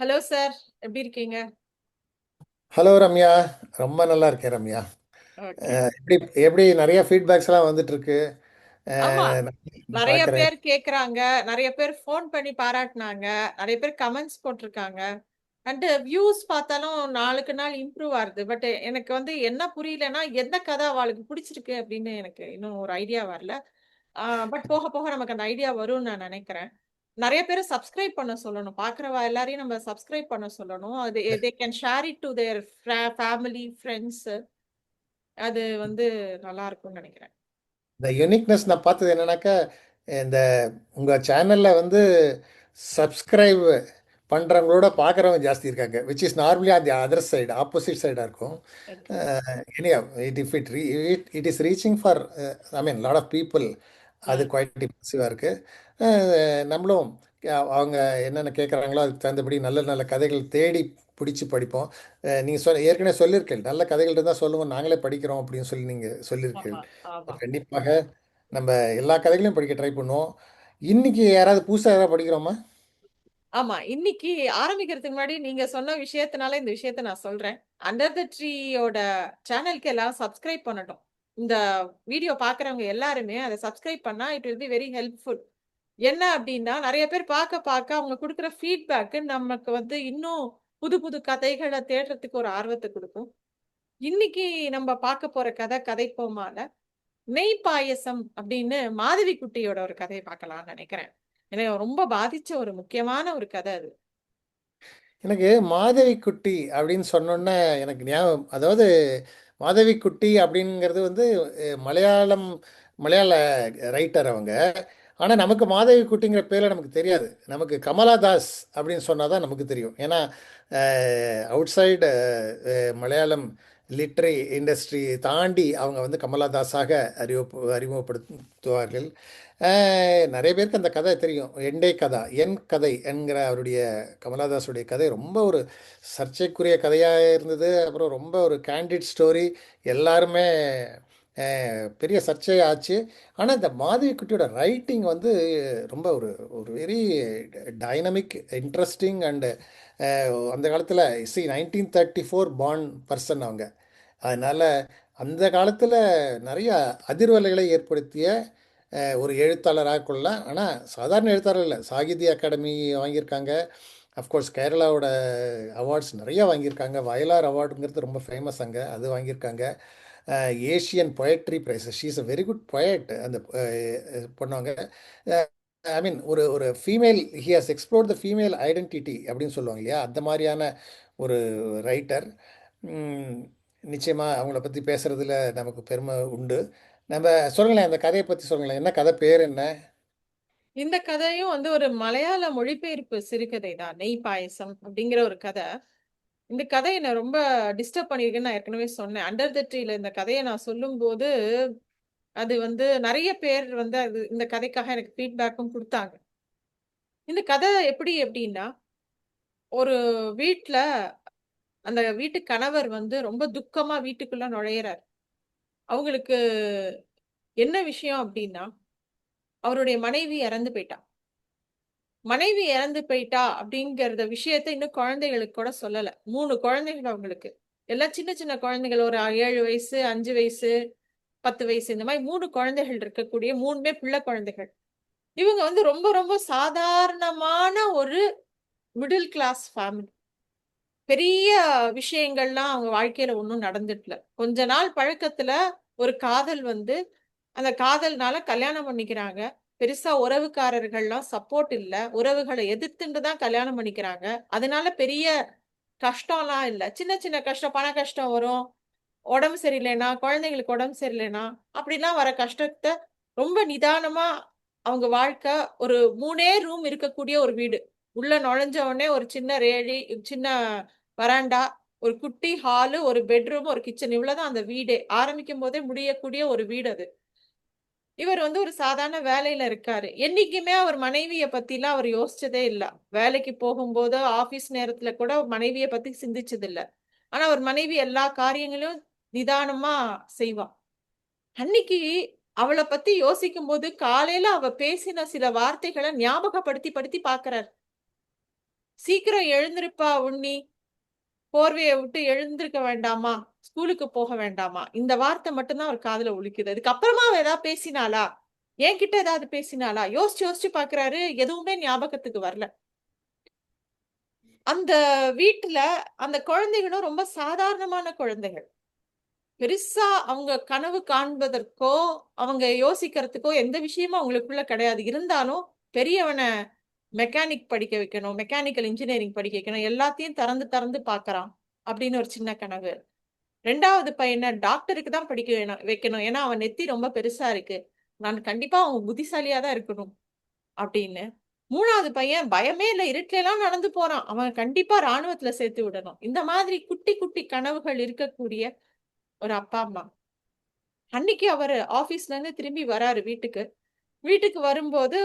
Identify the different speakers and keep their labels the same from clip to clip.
Speaker 1: Hello sir எப்படி இருக்கீங்க?
Speaker 2: Hello Ramya. ரொம்ப நல்லா இருக்கேன் ரம்யா. அஹ் எப்படி எப்படி நிறைய ஃபீட்பேக்ஸ்லாம் வந்துட்டு இருக்கு
Speaker 1: ஆமா.
Speaker 2: அஹ் நான்
Speaker 1: நிறைய
Speaker 2: பார்க்குறேன்
Speaker 1: பேர் கேக்குறாங்க. நிறைய பேர் ஃபோன் பண்ணி பாராட்டினாங்க. நிறைய பேர் கமெண்ட்ஸ் போட்டிருக்காங்க. அண்ட் வியூஸ் பார்த்தாலும் நாளுக்கு நாள் இம்ப்ரூவ் ஆகுது. பட் எனக்கு வந்து என்ன புரியலன்னா எந்த கதை அவளுக்கு பிடிச்சிருக்கு அப்படின்னு எனக்கு இன்னும் ஒரு ஐடியா வரல. பட் போக போக நமக்கு அந்த ஐடியா வரும்னு நான் நினைக்கிறேன். நிறைய பேர் சப்ஸ்கிரைப் பண்ண சொல்லணும். பார்க்குறவா எல்லாரையும் நம்ம சப்ஸ்கிரைப் பண்ண சொல்லணும். அது they can share it to their family friends அது வந்து நல்லா இருக்கும்னு நினைக்கிறேன்.
Speaker 2: இந்த யூனிக்னஸ் நான் பார்த்தது என்னன்னாக்கா இந்த உங்கள் சேனலில் வந்து சப்ஸ்கிரைப் பண்ணுறவங்களோட பார்க்குறவங்க ஜாஸ்தி இருக்காங்க. விச் இஸ் நார்மலி அந்த அதர் சைடு ஆப்போசிட் சைடாக இருக்கும். Anyway it if it it it is reaching for I mean lot of people அது குவாய்ட் இம்ப்ரெசிவாக இருக்குது நம்மளும் அவங்க என்னென்ன கேட்குறாங்களோ அதுக்கு தகுந்தபடி நல்ல நல்ல கதைகள் தேடி பிடிச்சி படிப்போம். நீங்கள் சொல் ஏற்கனவே சொல்லியிருக்கீங்க நல்ல கதைகள் இருந்தால் சொல்லுங்கள் நாங்களே படிக்கிறோம் அப்படின்னு சொல்லி நீங்கள்
Speaker 1: ஆமா
Speaker 2: கண்டிப்பாக நம்ம எல்லா கதைகளையும் படிக்க ட்ரை பண்ணுவோம். இன்னைக்கு யாராவது புதுசாக யாராவது படிக்கிறோமா?
Speaker 1: ஆமா இன்னைக்கு ஆரம்பிக்கிறதுக்கு முன்னாடி நீங்க சொன்ன விஷயத்தினால இந்த விஷயத்த நான் சொல்றேன். அண்டர் த ட்ரீயோட சேனலுக்கு எல்லாரும் சப்ஸ்கிரைப் பண்ணட்டும். இந்த வீடியோ பாக்குறவங்க எல்லாருமே அதை சப்ஸ்கிரைப் பண்ணா it will be very helpful என்ன அப்படின்னா நிறைய பேர் பார்க்க பார்க்க அவங்க கொடுக்குற ஃபீட்பேக்கு நமக்கு வந்து இன்னும் புது புது கதைகளை தேடுறதுக்கு ஒரு ஆர்வத்தை கொடுக்கும். இன்னைக்கு நம்ம பார்க்க போற கதை கதைப்போமால நெய் பாயசம் அப்படின்னு மாதவி குட்டியோட ஒரு கதையை பார்க்கலாம்னு நினைக்கிறேன். எனக்கு ரொம்ப பாதிச்ச ஒரு முக்கியமான ஒரு கதை அது.
Speaker 2: எனக்கு மாதவி குட்டி அப்படின்னு சொன்னோன்னே எனக்கு ஞாபகம் அதாவது மாதவி குட்டி அப்படிங்கிறது வந்து மலையாளம் மலையாள ரைட்டர் அவங்க. ஆனால் நமக்கு மாதவி குட்டிங்கிற பேரில் நமக்கு தெரியாது. நமக்கு கமலா தாஸ் அப்படின்னு சொன்னால் தான் நமக்கு தெரியும். ஏன்னா outside Malayalam literary industry தாண்டி அவங்க வந்து கமலா தாஸாக அறிவு அறிமுகப்படுத்துவார்கள். நிறைய பேருக்கு அந்த கதை தெரியும். எண்டே கதா என் கதை என்கிற அவருடைய கமலாதாஸுடைய கதை ரொம்ப ஒரு சர்ச்சைக்குரிய கதையாக இருந்தது. அப்புறம் ரொம்ப ஒரு கேண்டிட் ஸ்டோரி எல்லாருமே பெரிய பெரிய சர்ச்சையாச்சு. ஆனால் இந்த மாதவி குட்டியோட ரைட்டிங் வந்து ரொம்ப ஒரு ஒரு வெரி டைனமிக் இன்ட்ரெஸ்டிங் அண்டு அந்த காலத்தில் she nineteen thirty four born person அவங்க. அதனால் அந்த காலத்தில் நிறைய அதிர்வலைகளை ஏற்படுத்திய ஒரு எழுத்தாளராக கொள்ளலாம். ஆனால் சாதாரண எழுத்தாளர் இல்லை. சாகித்ய அகாடமி வாங்கியிருக்காங்க. அஃப்கோர்ஸ் கேரளாவோட அவார்ட்ஸ் நிறையா வாங்கியிருக்காங்க. வயலார் அவார்டுங்கிறது ரொம்ப ஃபேமஸ் அங்கே. அது வாங்கியிருக்காங்க. Asian poetry prize she is a very good poet அந்த பொண்ணவங்க. ஐ மீன் ஒரு ஒரு female he has explore the female identity அப்படின்னு சொல்லுவாங்க இல்லையா? அந்த மாதிரியான ஒரு ரைட்டர் நிச்சயமாக அவங்கள பற்றி பேசுகிறதுல நமக்கு பெருமை உண்டு. நம்ம சொல்லுங்களேன் அந்த கதையை பற்றி சொல்லுங்களேன். என்ன கதை பேர் என்ன?
Speaker 1: இந்த கதையும் வந்து ஒரு மலையாள மொழிபெயர்ப்பு சிறுகதை தான் நெய் பாயசம் அப்படிங்கிற ஒரு கதை. இந்த கதை என்னை ரொம்ப டிஸ்டர்ப் பண்ணியிருக்குன்னு நான் ஏற்கனவே சொன்னேன். அண்டர் த ட்ரீல இந்த கதையை நான் சொல்லும்போது அது வந்து நிறைய பேர் வந்து அது இந்த கதைக்காக எனக்கு ஃபீட்பேக்கும் கொடுத்தாங்க. இந்த கதை எப்படி எப்படின்னா ஒரு வீட்டில் அந்த வீட்டு கணவர் வந்து ரொம்ப துக்கமாக வீட்டுக்குள்ளே நுழையிறார். அவங்களுக்கு என்ன விஷயம் அப்படின்னா அவருடைய மனைவி இறந்து போயிட்டா. மனைவி இறந்து போயிட்டா அப்படிங்கிறத விஷயத்த இன்னும் குழந்தைகளுக்கு கூட சொல்லல. மூணு குழந்தைகள் அவங்களுக்கு. எல்லாம் சின்ன சின்ன குழந்தைகள். ஒரு ஏழு வயசு அஞ்சு வயசு பத்து வயசு இந்த மாதிரி மூணு குழந்தைகள் இருக்கக்கூடிய மூணுமே பிள்ளை குழந்தைகள். இவங்க வந்து ரொம்ப ரொம்ப சாதாரணமான ஒரு மிடில் கிளாஸ் ஃபேமிலி பெரிய விஷயங்கள்லாம் அவங்க வாழ்க்கையில ஒன்றும் நடந்துட்டல கொஞ்ச நாள் பழக்கத்துல ஒரு காதல் வந்து அந்த காதல்னால கல்யாணம் பண்ணிக்கிறாங்க. பெருசா உறவுக்காரர்கள்லாம் சப்போர்ட் இல்ல. உறவுகளை எதிர்த்துட்டு தான் கல்யாணம் பண்ணிக்கிறாங்க. அதனால பெரிய கஷ்டம்லாம் இல்ல. சின்ன சின்ன கஷ்டம் பண கஷ்டம் வரும். உடம்பு சரியில்லைனா குழந்தைங்களுக்கு உடம்பு சரியில்லைனா அப்படிலாம் வர கஷ்டத்தை ரொம்ப நிதானமா அவங்க வாழ்க்கை ஒரு மூணே ரூம் இருக்கக்கூடிய ஒரு வீடு. உள்ள நுழைஞ்ச உடனே ஒரு சின்ன ரேழி சின்ன வராண்டா ஒரு குட்டி ஹாலு ஒரு பெட்ரூம் ஒரு கிச்சன் இவ்வளவுதான் அந்த வீடே. ஆரம்பிக்கும் போதே முடியக்கூடிய ஒரு வீடு அது. இவர் வந்து ஒரு சாதாரண வேலையில இருக்காரு. என்னைக்குமே அவர் மனைவியை பத்திலாம் அவர் யோசிச்சதே இல்ல. வேலைக்கு போகும்போது ஆபீஸ் நேரத்துல கூட மனைவியை பத்தி சிந்திச்சது இல்ல ஆனா அவர் மனைவி எல்லா காரியங்களையும் நிதானமா செய்வா அன்னைக்கு அவளை பத்தி யோசிக்கும் போது காலையில அவ பேசின சில வார்த்தைகளை ஞாபகப்படுத்தி படுத்தி பாக்குறாரு சீக்கிரம் எழுந்திருப்பா உண்ணி. போர்வையை விட்டு எழுந்திருக்க வேண்டாமா? ஸ்கூலுக்கு போக வேண்டாமா? இந்த வார்த்தை மட்டும்தான் அவர் காதுல ஒழிக்குது அதுக்கப்புறமா அவ ஏதாவது பேசினாளா? என்கிட்ட ஏதாவது பேசினாளா? யோசிச்சு யோசிச்சு பாக்குறாரு. எதுவுமே ஞாபகத்துக்கு வரல. அந்த வீட்டுல அந்த குழந்தைகளும் ரொம்ப சாதாரணமான குழந்தைகள். பெருசா அவங்க கனவு காண்பதற்கோ அவங்க யோசிக்கிறதுக்கோ எந்த விஷயமும் அவங்களுக்குள்ள கிடையாது. இருந்தாலும் பெரியவனை மெக்கானிக் படிக்க வைக்கணும் மெக்கானிக்கல் இன்ஜினியரிங் படிக்க வைக்கணும் எல்லாத்தையும் திறந்து திறந்து பார்க்கறான் அப்படின்னு ஒரு சின்ன கனவு. ரெண்டாவது பையனை டாக்டருக்கு தான் படிக்க வேணும் வைக்கணும். ஏன்னா அவன் நெத்தி ரொம்ப பெருசா இருக்கு. நான் கண்டிப்பா அவன் புத்திசாலியா தான் இருக்கணும் அப்படின்னு. மூணாவது பையன் பயமே இல்லை இருட்டுல நடந்து போறான். அவன் கண்டிப்பா ராணுவத்துல சேர்த்து விடணும். இந்த மாதிரி குட்டி குட்டி கனவுகள் இருக்கக்கூடிய ஒரு அப்பா அம்மா. அன்னைக்கு அவர் ஆபீஸ்ல இருந்து திரும்பி வராரு வீட்டுக்கு. வீட்டுக்கு வரும்போது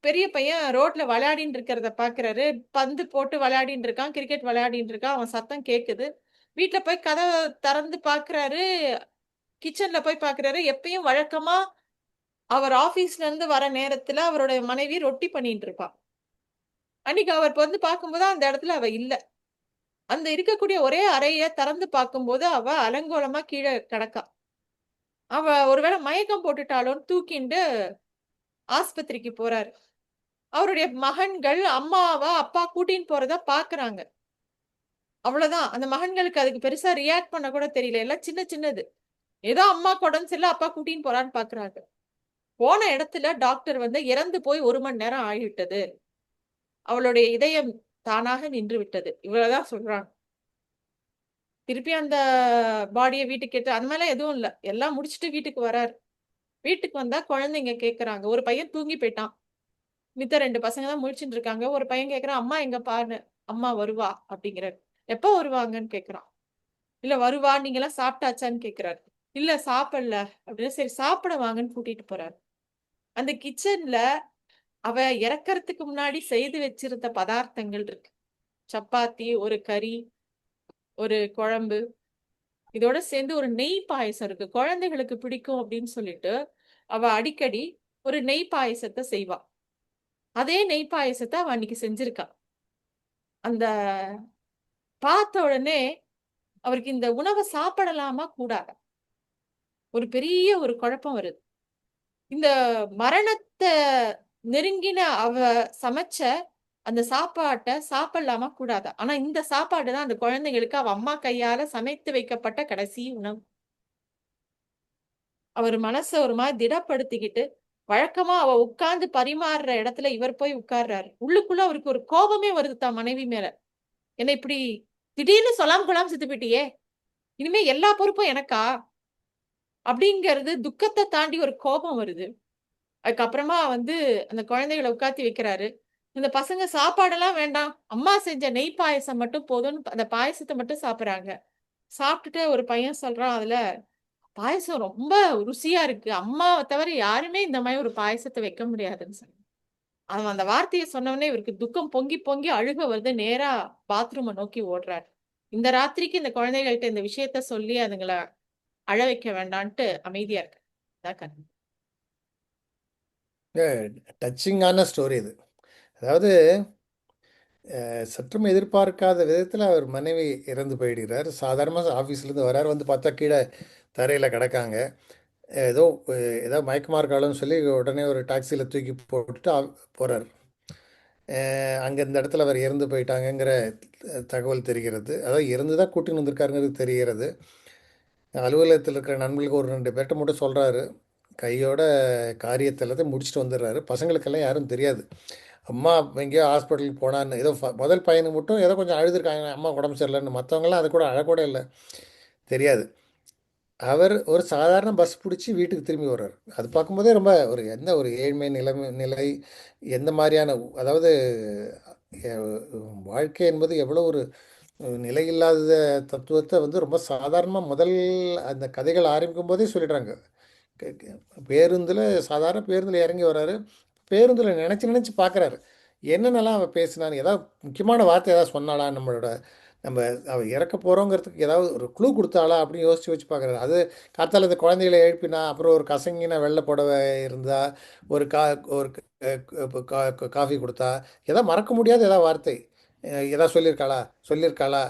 Speaker 1: பெரிய பையன் ரோட்ல விளையாடின்னு இருக்கிறத பாக்குறாரு. பந்து போட்டு விளையாடின்னு இருக்கான் கிரிக்கெட் விளையாடின்னு இருக்கான் அவன் சத்தம் கேக்குது. வீட்டுல போய் கதவை திறந்து பாக்குறாரு. கிச்சன்ல போய் பாக்குறாரு. எப்பயும் வழக்கமா அவர் ஆபீஸ்ல இருந்து வர நேரத்துல அவருடைய மனைவி ரொட்டி பண்ணிட்டு இருப்பான் அன்னைக்கு அவர் வந்து பார்க்கும்போது அந்த இடத்துல அவ இல்ல. அந்த இருக்கக்கூடிய ஒரே அறைய திறந்து பார்க்கும்போது அவ அலங்கோலமா கீழே கிடக்கா. அவ ஒருவேளை மயக்கம் போட்டுட்டாலும் தூக்கிண்டு ஆஸ்பத்திரிக்கு போறாரு. அவருடைய மகன்கள் அம்மாவா அப்பா கூட்டின்னு போறத பாக்குறாங்க. அவ்வளவுதான். அந்த மகன்களுக்கு அதுக்கு பெருசா ரியாக்ட் பண்ண கூட தெரியல. எல்லாம் சின்ன சின்னது. ஏதோ அம்மா குடம் செல்ல அப்பா கூட்டின்னு போறான்னு பாக்குறாங்க. போன இடத்துல டாக்டர் வந்து இறந்து போய் ஒரு மணி நேரம் ஆகிவிட்டது. அவளுடைய இதயம் தானாக நின்று விட்டது. இவ்வளவுதான் சொல்றாங்க. திருப்பி அந்த பாடியை வீட்டுக்கு எடுத்து அந்த மாதிரிலாம் எதுவும் இல்ல. எல்லாம் முடிச்சுட்டு வீட்டுக்கு வராரு. வீட்டுக்கு வந்தா குழந்தைங்க கேக்குறாங்க. ஒரு பையன் தூங்கி போயிட்டான். மித்த ரெண்டு பசங்க தான் முழிச்சுட்டு இருக்காங்க. ஒரு பையன் கேக்குறான் அம்மா எங்க பாரு அம்மா வருவா? அப்படிங்கிறாரு. எப்ப வருவாங்கன்னு? கேக்குறான். இல்ல வருவா நீங்க எல்லாம் சாப்பிட்டாச்சான்னு? கேக்குறாரு. இல்ல சாப்பிடல. அப்படின்னு சரி சாப்பிட வாங்கன்னு கூட்டிட்டு போறாரு. அந்த கிச்சன்ல அவ இறக்கறதுக்கு முன்னாடி செய்து வச்சிருந்த பதார்த்தங்கள் இருக்கு. சப்பாத்தி ஒரு கறி ஒரு குழம்பு இதோட சேர்ந்து ஒரு நெய் பாயசம் இருக்கு. குழந்தைகளுக்கு பிடிக்கும் அப்படின்னு சொல்லிட்டு அவ அடிக்கடி ஒரு நெய் பாயசத்தை செய்வா. அதே நெய் பாயசத்தை அவ அன்னைக்கு செஞ்சிருக்கா. அந்த பார்த்த உடனே அவருக்கு இந்த உணவை சாப்பிடலாமா கூடாதா? ஒரு பெரிய ஒரு குழப்பம் வருது. இந்த மரணத்தை நெருங்கின அவ சமைச்ச அந்த சாப்பாட்டை சாப்பிடலாமா கூடாதா? ஆனா இந்த சாப்பாடு தான் அந்த குழந்தைங்களுக்கு அவ அம்மா கையால சமைத்து வைக்கப்பட்ட கடைசி உணவு. அவர் மனசை ஒரு மாதிரி திடப்படுத்திக்கிட்டு வழக்கமா அவ உட்கார்ந்து பரிமாறுற இடத்துல இவர் போய் உட்கார்றாரு. உள்ளுக்குள்ள அவருக்கு ஒரு கோபமே வருது தான் மனைவி மேல. என்ன இப்படி திடீர்னு சொல்லாம கொள்ளாம செத்து போயிட்டியே? இனிமே எல்லா பொறுப்பும் எனக்கா? அப்படிங்கிறது துக்கத்தை தாண்டி ஒரு கோபம் வருது. அதுக்கப்புறமா வந்து அந்த குழந்தைகளை உட்காத்தி வைக்கிறாரு. இந்த பசங்க சாப்பாடெல்லாம் வேண்டாம். அம்மா செஞ்ச நெய் பாயசம் மட்டும் போதும்னு அந்த பாயசத்தை மட்டும் சாப்பிடுறாங்க. சாப்பிட்டுட்டு ஒரு பையன் சொல்றான் அதுல பாயசம் ரொம்ப ருசியா இருக்கு. அம்மாவை தவிர யாருமே இந்த மாதிரி ஒரு பாயசத்தை வைக்க முடியாதுன்னு சொல்லி அவன் அந்த வார்த்தையை சொன்னவனே இவருக்கு துக்கம் பொங்கி பொங்கி அழுக வருது. நேரா பாத்ரூமை நோக்கி ஓடுறாரு. இந்த ராத்திரிக்கு இந்த குழந்தைகள்கிட்ட இந்த விஷயத்த சொல்லி அதுங்களை அழ வைக்க வேண்டான்ட்டு அமைதியா இருக்கு அதான்
Speaker 2: டச்சிங்கான ஸ்டோரி இது. அதாவது சற்றும் எதிர்பார்க்காத விதத்தில் அவர் மனைவி இறந்து போயிடுகிறார். சாதாரணமாக ஆஃபீஸ்லேருந்து வரார் வந்து பார்த்தா கீழே தரையில் கிடக்காங்க. ஏதோ ஏதோ மயக்கமாக சொல்லி உடனே ஒரு டாக்ஸியில் தூக்கி போட்டுட்டு போகிறார் அங்கே இந்த இடத்துல அவர் இறந்து போயிட்டாங்கங்கிற தகவல் தெரிகிறது. அதாவது இறந்து தான் கூட்டின்னு வந்திருக்காருங்கிறது தெரிகிறது. அலுவலகத்தில் இருக்கிற நண்பர்களுக்கு ஒரு ரெண்டு பேர்கிட்ட மட்டும் சொல்கிறாரு கையோட காரியத்தை எல்லாத்தையும் முடிச்சுட்டு வந்துடுறாரு. பசங்களுக்கெல்லாம் யாரும் தெரியாது. அம்மா எங்கேயோ ஹாஸ்பிட்டலுக்கு போனான்னு ஏதோ முதல் பையனுக்கு மட்டும் ஏதோ கொஞ்சம் அழுதுருக்காங்க அம்மா உடம்பு சரியில்லைன்னு. மற்றவங்களாம் அது கூட அழக்கூட இல்லை. தெரியாது. அவர் ஒரு சாதாரண பஸ் பிடிச்சி வீட்டுக்கு திரும்பி வர்றார். அது பார்க்கும்போதே ரொம்ப ஒரு எந்த ஒரு ஏழ்மை நிலைமை நிலை எந்த மாதிரியான அதாவது வாழ்க்கை என்பது எவ்வளோ ஒரு நிலை நிலையில்லாத தத்துவத்தை வந்து ரொம்ப சாதாரணமாக முதல் அந்த கதைகள் ஆரம்பிக்கும் போதே சொல்லிடுறாங்க. பேருந்தில் சாதாரண பேருந்தில் இறங்கி வர்றாரு. பேருந்தில் நினச்சி நினச்சி பார்க்குறாரு என்னென்னலாம் அவள் பேசினான்னு ஏதாவது முக்கியமான வார்த்தை ஏதாவது சொன்னாளா? நம்மளோட நம்ம அவள் இறக்க போகிறோங்கிறதுக்கு ஏதாவது ஒரு க்ளூ கொடுத்தாளா? அப்படின்னு யோசிச்சு வச்சு பார்க்குறாரு அது காத்தால் இந்த குழந்தைகளை எழுப்பினா அப்புறம் ஒரு கசங்கின வெள்ளை புடவை இருந்தால் ஒரு கா ஒரு கா- காஃபி கொடுத்தா ஏதாவது மறக்க முடியாத ஏதாவது வார்த்தை எதாவது சொல்லியிருக்காளா? சொல்லியிருக்காளா?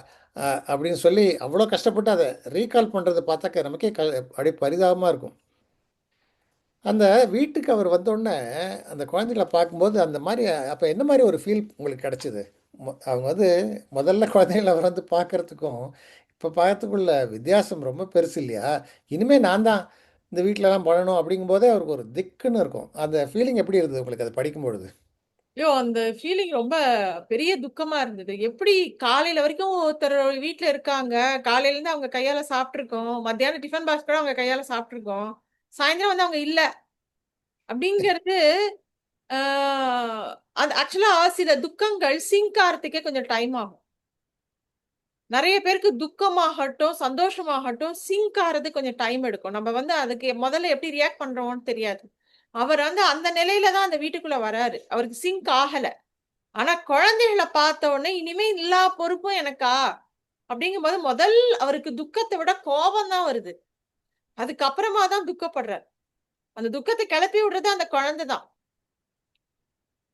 Speaker 2: அப்படின்னு சொல்லி அவ்வளோ கஷ்டப்பட்டு அதை ரீகால் பண்ணுறது பார்த்தாக்க நமக்கே க அப்படியே பரிதாபமாக இருக்கும். அந்த வீட்டுக்கு அவர் வந்தோடனே அந்த குழந்தைகளை பார்க்கும்போது அந்த மாதிரி அப்போ என்ன மாதிரி ஒரு ஃபீல் உங்களுக்கு கிடச்சிது? அவங்க வந்து முதல்ல குழந்தைகளை அவர் வந்து பார்க்கறதுக்கும் இப்போ பார்க்கறதுக்குள்ள வித்தியாசம் ரொம்ப பெருசு இல்லையா? இனிமேல் நான் தான் இந்த வீட்டிலலாம் பண்ணணும் அப்படிங்கும்போதே அவருக்கு ஒரு திக்குன்னு இருக்கும். அந்த ஃபீலிங் எப்படி இருந்தது உங்களுக்கு அதை படிக்கும் பொழுது
Speaker 1: ஐயோ அந்த ஃபீலிங் ரொம்ப பெரிய துக்கமா இருந்தது. எப்படி காலையில வரைக்கும் ஒருத்தர் வீட்டில் இருக்காங்க. காலையில இருந்து அவங்க கையால சாப்பிட்டுருக்கோம். மத்தியானம் டிஃபன் பாக்ஸ் கூட அவங்க கையால சாப்பிட்டுருக்கோம். சாயந்தரம் வந்து அவங்க இல்ல. அப்படிங்கிறது அந்த ஆக்சுவலா சில துக்கங்கள் சிங்க் ஆகிறதுக்கே கொஞ்சம் டைம் ஆகும். நிறைய பேருக்கு துக்கமாகட்டும் சந்தோஷமாகட்டும் சிங்க் ஆகிறது கொஞ்சம் டைம் எடுக்கும். நம்ம வந்து அதுக்கு முதல்ல எப்படி ரியாக்ட் பண்றோம்னு தெரியாது. அவர் வந்து அந்த நிலையில தான் அந்த வீட்டுக்குள்ள வராரு. அவருக்கு சிங்க் ஆகல. ஆனா குழந்தைகளை பார்த்த உடனே இனிமே எல்லா பொறுப்பும் எனக்கா? அப்படிங்கும்போது முதல் அவருக்கு துக்கத்தை விட கோபம் தான் வருது. அதுக்கப்புறமா தான் துக்கப்படுறார். அந்த துக்கத்தை கிளப்பி விடுறது அந்த குழந்தை தான்.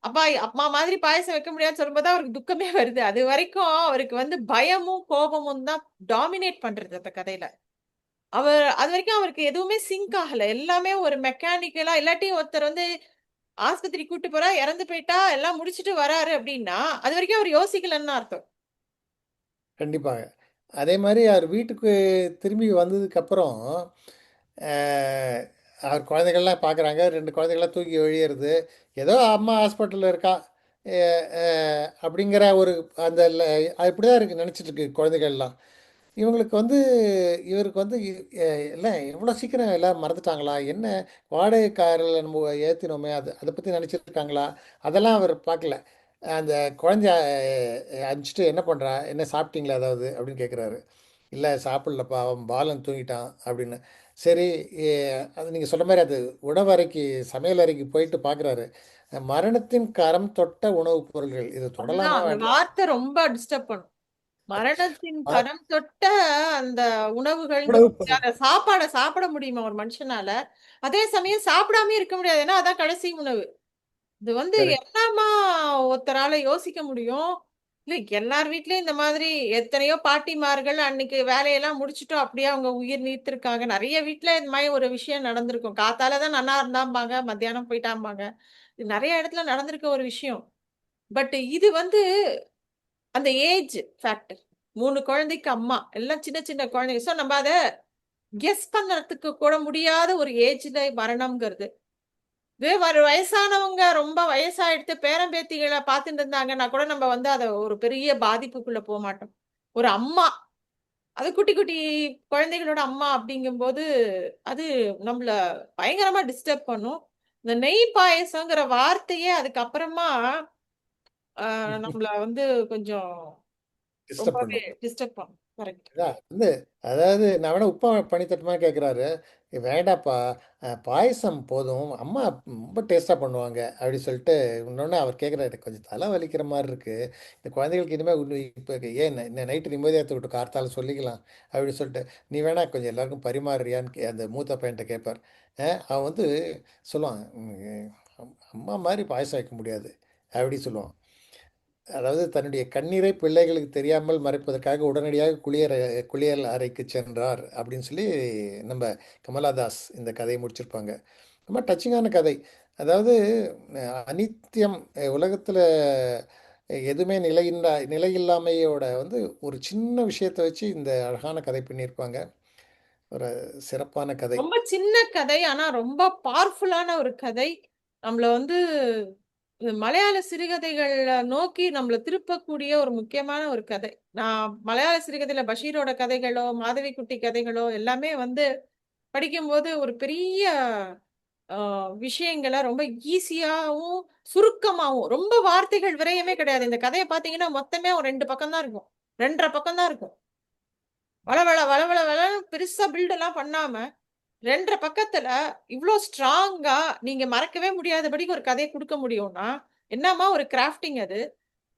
Speaker 1: அப்பா அம்மா மாதிரி பாயசம் வைக்க முடியாதுன்னு சொல்லும்போது அவருக்கு துக்கமே வருது. அது வரைக்கும் அவருக்கு வந்து பயமும் கோபமும் தான் டாமினேட் பண்றது அந்த கதையில. அவர் அது வரைக்கும் அவருக்கு எதுவுமே சிங்க் ஆகல. எல்லாமே ஒரு மெக்கானிக்கலா இல்லாட்டி ஒருத்தர் வந்து ஆஸ்பத்திரி கூட்டு போறா இறந்து போயிட்டா எல்லாம் முடிச்சுட்டு வராரு அப்படின்னா அது வரைக்கும் அவர் யோசிக்கலன்னு அர்த்தம்.
Speaker 2: கண்டிப்பாக அதே மாதிரி அவர் வீட்டுக்கு திரும்பி வந்ததுக்கப்புறம் அவர் குழந்தைகள்லாம் பார்க்குறாங்க ரெண்டு குழந்தைகள்லாம் தூக்கி ஒழியிறது ஏதோ அம்மா ஹாஸ்பிட்டலில் இருக்கா அப்படிங்கிற ஒரு அந்த இப்படி தான் இருக்குது நினச்சிட்ருக்கு குழந்தைகள்லாம். இவங்களுக்கு வந்து இவருக்கு வந்து இல்லை எவ்வளோ சீக்கிரம் எல்லாம் மறந்துட்டாங்களா? என்ன வாடகைக்காரில் நம்ம ஏற்றினோமே அது அதை பற்றி நினச்சிருக்காங்களா? அதெல்லாம் அவர் பார்க்கல அந்த குழந்தை அனுப்பிச்சிட்டு என்ன பண்ணுறா என்ன சாப்பிட்டீங்களா ஏதாவது? அப்படின்னு கேட்குறாரு. இல்லை சாப்பிடலப்பா. அவன் பாலன் தூங்கிட்டான். அப்படின்னு. சரி அது நீங்கள் சொன்ன மாதிரி அது உணவு அறைக்கு சமையல் அறைக்கு போயிட்டு பார்க்குறாரு. மரணத்தின் கரம் தொட்ட உணவுப் பொருள்கள். இது தொடலாமா
Speaker 1: வார்த்தை ரொம்ப டிஸ்டர்ப் பண்ணும். மரணத்தின் கரம் தொட்ட அந்த உணவுகள் சாப்பாடை சாப்பிட முடியுமா ஒரு மனுஷனால? அதே சமயம் சாப்பிடாம இருக்க முடியாது. ஏன்னா அதான் கடைசி உணவு. இது வந்து
Speaker 2: கரெக்ட்.
Speaker 1: என்னமா ஒருத்தரால யோசிக்க முடியும். இல்ல எல்லார் வீட்லயும் இந்த மாதிரி எத்தனையோ பாட்டிமார்கள் அன்னைக்கு வேலையெல்லாம் முடிச்சுட்டு அப்படியே அவங்க உயிர் நீத்திருக்காங்க. நிறைய வீட்ல இந்த மாதிரி ஒரு விஷயம் நடந்திருக்கும். காத்தால தான் நன்னா இருந்தாம்பாங்க மத்தியானம் போயிட்டாம்பாங்க. இது நிறைய இடத்துல நடந்திருக்க ஒரு விஷயம். பட் இது வந்து அந்த ஏஜ் ஃபேக்டர். மூணு குழந்தைக்கு அம்மா. எல்லாம் சின்ன சின்ன குழந்தைங்க. ஸோ நம்ம அதை கெஸ் பண்ணறதுக்கு கூட முடியாத ஒரு ஏஜ்ல மரணம்ங்கிறது. இதே ஒரு வயசானவங்க ரொம்ப வயசாயிடுத்து பேரம்பேத்திகளை பார்த்துட்டு இருந்தாங்கன்னா கூட நம்ம வந்து அதை ஒரு பெரிய பாதிப்புக்குள்ள போக மாட்டோம். ஒரு அம்மா அது குட்டி குட்டி குழந்தைகளோட அம்மா அப்படிங்கும்போது அது நம்மள பயங்கரமா டிஸ்டர்ப் பண்ணும். இந்த நெய் பாயசங்கிற வார்த்தையே அதுக்கப்புறமா ஆஹ், நம்மள வந்து கொஞ்சம்
Speaker 2: டிஸ்டர்ப்
Speaker 1: ரொம்பவே டிஸ்டர்ப் பண்ணும். கரெக்ட்.
Speaker 2: அதான் வந்து அதாவது நான் வேணா உப்பா பண்ணி தட்டுமா கேட்குறாரு வேண்டாப்பா. அஹ், பாயசம் போதும். அம்மா ரொம்ப டேஸ்ட்டாக பண்ணுவாங்க. அப்படி சொல்லிட்டு இன்னொன்று அவர் கேட்குறாரு கொஞ்சம் தலை வலிக்கிற மாதிரி இருக்குது இந்த குழந்தைகளுக்கு இனிமேல் இப்போ ஏன் இந்த நைட்டு நிம்மதியாக விட்டு கார்த்தால சொல்லிக்கலாம். அப்படி சொல்லிட்டு நீ வேணா கொஞ்சம் எல்லாருக்கும் பரிமாறுறியான்னு கே- அந்த மூத்த பையன்ட்ட கேட்பார் அஹ், அவன் வந்து சொல்லுவான் அம்மா மாதிரி பாயசம் வைக்க முடியாது. அப்படி சொல்லுவான். அதாவது தன்னுடைய கண்ணீரை பிள்ளைகளுக்கு தெரியாமல் மறைப்பதற்காக உடனடியாக குளியல் குளியல் அறைக்கு சென்றார் அப்படின்னு சொல்லி நம்ம கமலாதாஸ் இந்த கதையை முடிச்சிருப்பாங்க. ரொம்ப டச்சிங்கான கதை. அதாவது அனித்தியம் உலகத்தில் எதுவுமே நிலையில்லா நிலையில்லாமையோட வந்து ஒரு சின்ன விஷயத்தை வச்சு இந்த அழகான கதை பண்ணியிருப்பாங்க. ஒரு சிறப்பான கதை.
Speaker 1: ரொம்ப சின்ன கதை ஆனால் ரொம்ப பவர்ஃபுல்லான ஒரு கதை. நம்மளை வந்து மலையாள சிறுகதைகள் நோக்கி நம்மளை திருப்பக்கூடிய ஒரு முக்கியமான ஒரு கதை. நான் மலையாள சிறுகதையில பஷீரோட கதைகளோ மாதவி குட்டி கதைகளோ எல்லாமே வந்து படிக்கும்போது ஒரு பெரிய விஷயங்களை ரொம்ப ஈஸியாகவும் சுருக்கமாகவும் ரொம்ப வார்த்தைகள் விரயமே கிடையாது. இந்த கதையை பார்த்தீங்கன்னா மொத்தமே ஒரு ரெண்டு பக்கம் தான் இருக்கும். ரெண்டரை பக்கம் தான் இருக்கும். வளவள வளவள வள பெருசா பில்டெல்லாம் பண்ணாமல் பண்ணாம ரெண்டரை பக்கத்துல இவ்ளோ ஸ்ட்ராங்கா நீங்க மறக்கவே முடியாதபடிக்கு ஒரு கதையை கொடுக்க முடியும்னா என்னம்மா ஒரு கிராஃப்டிங் அது?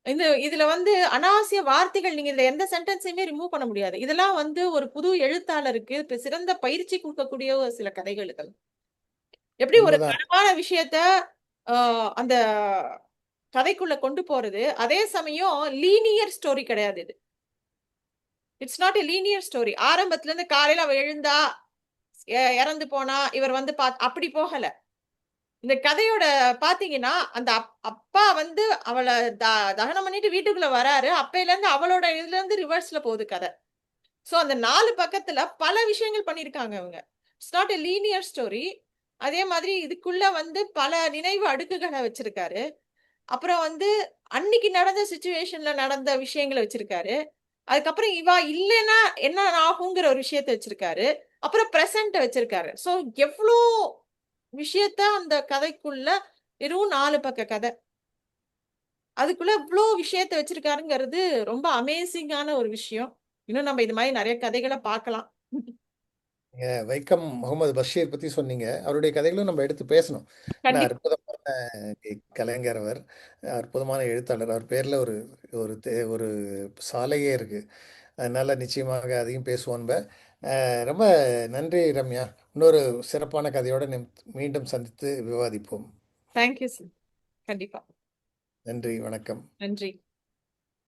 Speaker 1: இந்த இதுல வந்து அனாவசிய வார்த்தைகள் நீங்க இதுல எந்த சென்டென்ஸையுமே ரிமூவ் பண்ண முடியாது. இதெல்லாம் வந்து ஒரு புது எழுத்தாளருக்கு இப்ப சிறந்த பயிற்சி கொடுக்கக்கூடிய ஒரு சில கதைகள் இதெல்லாம் எப்படி ஒரு கனமான விஷயத்த அந்த கதைக்குள்ள கொண்டு போறது? அதே சமயம் லீனியர் ஸ்டோரி கிடையாது இது. It's not a linear story ஆரம்பத்துல இருந்து காலையில அவ எழுந்தா இறந்து போனா இவர் வந்து பா அப்படி போகல. இந்த கதையோட பாத்தீங்கன்னா அந்த அப்- அப்பா வந்து அவளை த- தகனம் பண்ணிட்டு வீட்டுக்குள்ள வராரு. அப்பையில இருந்து அவளோட இதுல இருந்து ரிவர்ஸ்ல போகுது கதை. ஸோ அந்த நாலு பக்கத்துல பல விஷயங்கள் பண்ணியிருக்காங்க அவங்க it's not a linear story அதே மாதிரி இதுக்குள்ள வந்து பல நினைவு அடுக்குகளை வச்சிருக்காரு. அப்புறம் வந்து அன்னைக்கு நடந்த சுச்சுவேஷன்ல நடந்த விஷயங்களை வச்சிருக்காரு. அதுக்கப்புறம் இவா இல்லைன்னா என்ன ஆகுங்கிற ஒரு விஷயத்த வச்சிருக்காரு. அப்புறம் பிரசன்ட் வச்சிருக்காரு. சோ எவ்வளோ விஷயத்த அந்த கதைக்குள்ள வெறும் நாலு பக்க கதை. அதுக்குள்ள இவ்வளோ விஷயத்த வச்சிருக்காருங்கிறது ரொம்ப அமேசிங்கான ஒரு விஷயம். இன்னும் நம்ம இது மாதிரி நிறைய கதைகளை பார்க்கலாம்.
Speaker 2: வைக்கம் முகமது பஷீர் பத்தி சொன்னீங்க. அவருடைய கதைகளும் நம்ம எடுத்து பேசணும். ஏன்னா அற்புதமான கலைஞர் அவர் அற்புதமான எழுத்தாளர். அவர் பேர்ல ஒரு ஒரு ஒரு சாலையே இருக்கு. அதனால நிச்சயமாக அதையும். அஹ் ரொம்ப நன்றி ரம்யா. இன்னொரு சிறப்பான கதையோட மீண்டும் சந்தித்து விவாதிப்போம்.
Speaker 1: தேங்க்யூ சார் கண்டிப்பா.
Speaker 2: நன்றி வணக்கம்.
Speaker 1: நன்றி.